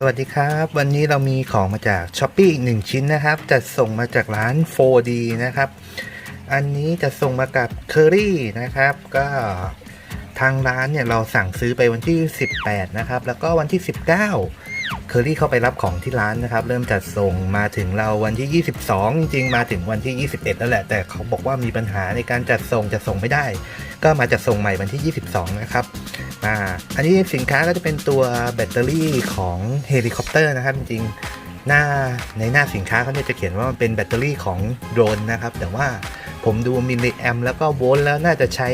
สวัสดีครับ วันนี้เรามีของมาจาก s h อ p e e อีกหนึ่งชิ้นนะครับ จะส่งมาจากร้าน 4D นะครับ อันนี้จะส่งมากับ Curry นะครับ ก็ทางร้านเนี่ยเราสั่งซื้อไปวันที่ 18 นะครับ แล้วก็วันที่ 19 เคอรี่เข้าไปรับของที่ร้านนะครับ เริ่มจัดส่งมาถึงเราวันที่ 22 จริงๆ มาถึงวันที่ 21 แล้วแหละ แต่เขาบอกว่ามีปัญหาในการจัดส่งจะส่งไม่ได้ ก็มาจัดส่งใหม่วันที่ 22 นะครับอ่าอันนี้สินค้าก็จะเป็นตัวแบตเตอรี่ของเฮลิคอปเตอร์นะครับ จริงๆหน้าในหน้าสินค้าเขาเนี่ยจะเขียนว่ามันเป็นแบตเตอรี่ของโดรนนะครับ แต่ว่าผมดูมิลลิแอมแล้วก็โวลต์แล้วน่าจะใช้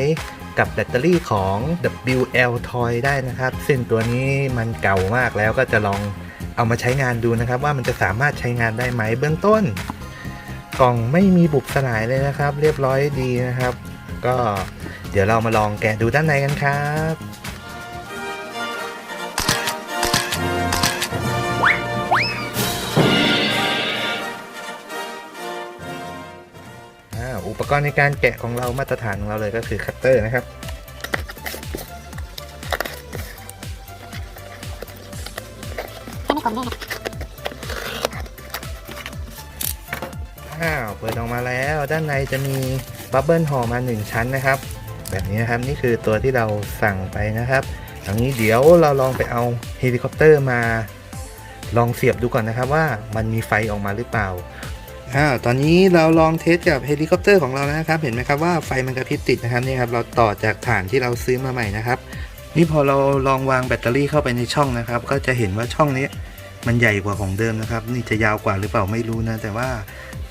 กับแบตเตอรี่ของ WL Toy ได้นะครับ ซึ่งตัวนี้มันเก่ามากแล้วก็จะลองเอามาใช้งานดูนะครับ ว่ามันจะสามารถใช้งานได้ไหมเบื้องต้น กล่องไม่มีบุบสลายเลยนะครับ เรียบร้อยดีนะครับ ก็เดี๋ยวเรามาลองแกะดูด้านในกันครับอุปกรณ์ในการแกะของเรามาตรฐานของเราเลยก็คือคัตเตอร์นะครับ จะไม่กลมด้วยนะ อ้าวเปิดออกมาแล้ว ด้านในจะมีบับเบิลห่อมา 1 ชั้นนะครับ แบบนี้นะครับนี่คือตัวที่เราสั่งไปนะครับอันนี้เดี๋ยวเราลองไปเอาเฮลิคอปเตอร์มา ลองเสียบดูก่อนนะครับว่ามันมีไฟออกมาหรือเปล่าอ้าวตอนนี้เราลองเทสกับเฮลิคอปเตอร์ของเรานะครับ เห็นไหมครับว่าไฟมันกระพริบติดนะครับนี่ครับเราต่อจากฐานที่เราซื้อมาใหม่นะครับ นี่พอเราลองวางแบตเตอรี่เข้าไปในช่องนะครับ ก็จะเห็นว่าช่องนี้ มันใหญ่กว่าของเดิมนะครับ นี่จะยาวกว่าหรือเปล่าไม่รู้นะ แต่ว่า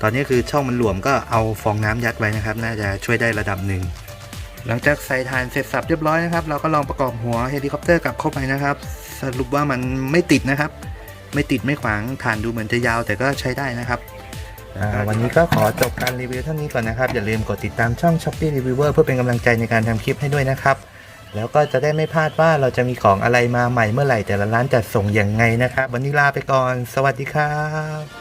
ตอนนี้คือช่องมันหลวมก็เอาฟองน้ำยัดไว้นะครับ น่าจะช่วยได้ระดับหนึ่งหลังจากใส่ฐานเสร็จสับเรียบร้อยนะครับ เราก็ลองประกอบหัวเฮลิคอปเตอร์กลับเข้าไปนะครับ สรุปว่ามันไม่ติดนะครับ ไม่ติดไม่ขวางฐานดูเหมือนจะยาวแต่ก็ใช้ได้นะครับวันนี้ก็ขอจบการรีวิวเท่านี้ก่อนนะครับ อย่าลืมกดติดตามช่อง Shopee Reviewer เพื่อเป็นกำลังใจในการทำคลิปให้ด้วยนะครับ แล้วก็จะได้ไม่พลาดว่าเราจะมีของอะไรมาใหม่เมื่อไหร่แต่ละร้านจัดส่งอย่างไงนะครับ วันนี้ลาไปก่อน สวัสดีครับ